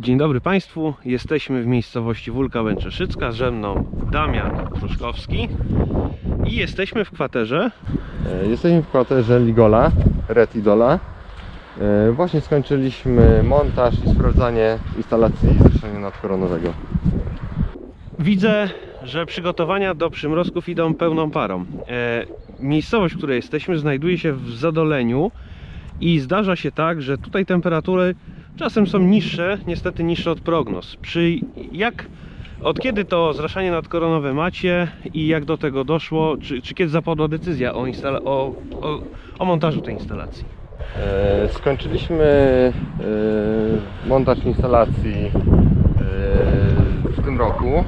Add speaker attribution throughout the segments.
Speaker 1: Dzień dobry Państwu. Jesteśmy w miejscowości Wólka Łęczeszycka. Ze mną Damian Kruszkowski. I jesteśmy w kwaterze.
Speaker 2: E, Jesteśmy w kwaterze Ligola, Red Idola. E, Właśnie skończyliśmy montaż i sprawdzanie instalacji zrzeszenia nadkoronowego.
Speaker 1: Widzę, że przygotowania do przymrozków idą pełną parą. E, miejscowość, w której jesteśmy, znajduje się w zadoleniu i zdarza się tak, że tutaj temperatury czasem są niższe, niestety niższe od prognoz. Przy jak, od kiedy to zraszanie nadkoronowe macie i jak do tego doszło, czy, czy kiedy zapadła decyzja o, o, o, o montażu tej instalacji?
Speaker 2: E, Skończyliśmy e, montaż instalacji e, w tym roku. E,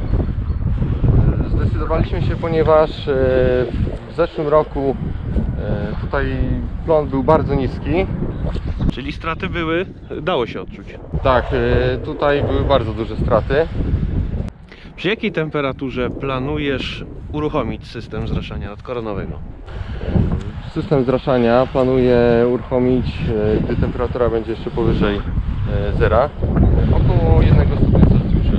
Speaker 2: Zdecydowaliśmy się, ponieważ e, w zeszłym roku e, tutaj plon był bardzo niski.
Speaker 1: Czyli straty były, dało się odczuć.
Speaker 2: Tak, e, tutaj były bardzo duże straty.
Speaker 1: Przy jakiej temperaturze planujesz uruchomić system zraszania nadkoronowego?
Speaker 2: System zraszania planuję uruchomić, e, gdy temperatura będzie jeszcze powyżej e, zera, około 1 stopnia Celsjusza.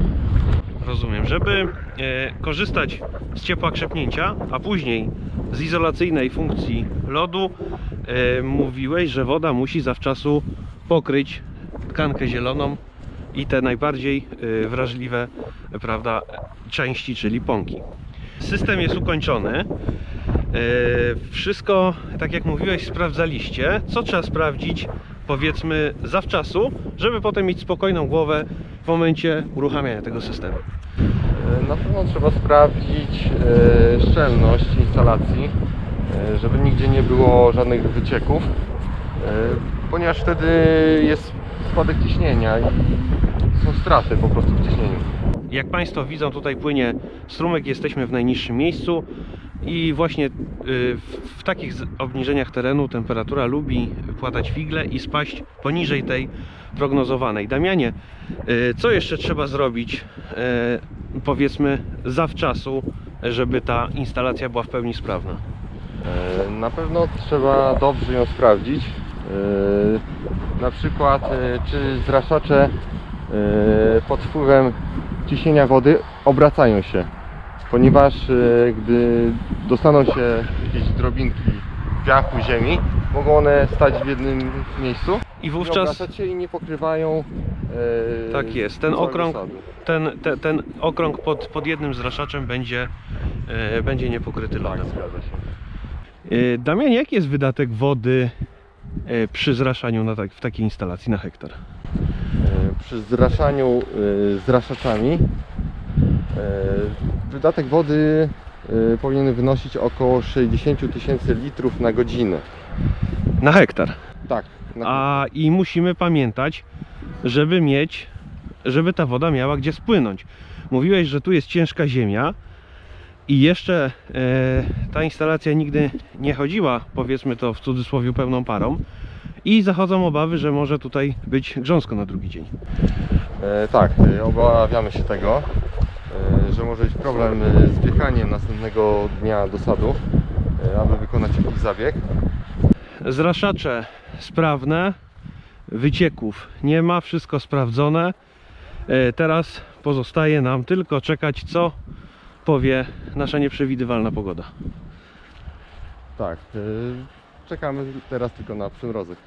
Speaker 1: Rozumiem, żeby korzystać z ciepła krzepnięcia, a później z izolacyjnej funkcji lodu, e, mówiłeś, że woda musi zawczasu pokryć tkankę zieloną i te najbardziej e, wrażliwe prawda, części, czyli pąki. System jest ukończony. E, Wszystko, tak jak mówiłeś, sprawdzaliście. Co trzeba sprawdzić, powiedzmy, zawczasu, żeby potem mieć spokojną głowę w momencie uruchamiania tego systemu.
Speaker 2: E, Na pewno trzeba sprawdzić e, szczelność instalacji, e, żeby nigdzie nie było żadnych wycieków, ponieważ wtedy jest spadek ciśnienia i są straty po prostu w ciśnieniu.
Speaker 1: Jak Państwo widzą, tutaj płynie strumyk, jesteśmy w najniższym miejscu i właśnie y, w- takich obniżeniach terenu temperatura lubi płatać figle i spaść poniżej tej prognozowanej. Damianie, y, co jeszcze trzeba zrobić, y, powiedzmy, zawczasu, żeby ta instalacja była w pełni sprawna?
Speaker 2: E, Na pewno trzeba dobrze ją sprawdzić. E, Na przykład, e, czy zraszacze pod wpływem ciśnienia wody obracają się. Ponieważ e, gdy dostaną się jakieś drobinki piachu, ziemi, mogą one stać w jednym miejscu
Speaker 1: I wówczas
Speaker 2: obracać się i nie pokrywają e,
Speaker 1: Tak jest, ten okrąg, ten, te, ten okrąg pod, pod jednym zraszaczem będzie, e, będzie niepokryty
Speaker 2: Tak,
Speaker 1: lodem.
Speaker 2: zgadza się.
Speaker 1: E, Damian, jaki jest wydatek wody e, przy zraszaniu na tak, w takiej instalacji na hektar?
Speaker 2: E, przy zraszaniu e, zraszaczami e, wydatek wody e, powinien wynosić około 60 tysięcy litrów na godzinę.
Speaker 1: Na hektar.
Speaker 2: Tak. Na,
Speaker 1: A i musimy pamiętać, żeby mieć, żeby ta woda miała gdzie spłynąć. Mówiłeś, że tu jest ciężka ziemia i jeszcze e, ta instalacja nigdy nie chodziła, powiedzmy to w cudzysłowie, pełną parą. I zachodzą obawy, że może tutaj być grząsko na drugi dzień.
Speaker 2: e, tak, obawiamy się tego, że może być problem e, z wjechaniem następnego dnia do sadu, e, aby wykonać jakiś zabieg.
Speaker 1: Zraszacze sprawne, wycieków nie ma, wszystko sprawdzone. E, Teraz pozostaje nam tylko czekać, co powie nasza nieprzewidywalna pogoda.
Speaker 2: Tak, czekamy teraz tylko na przymrozek.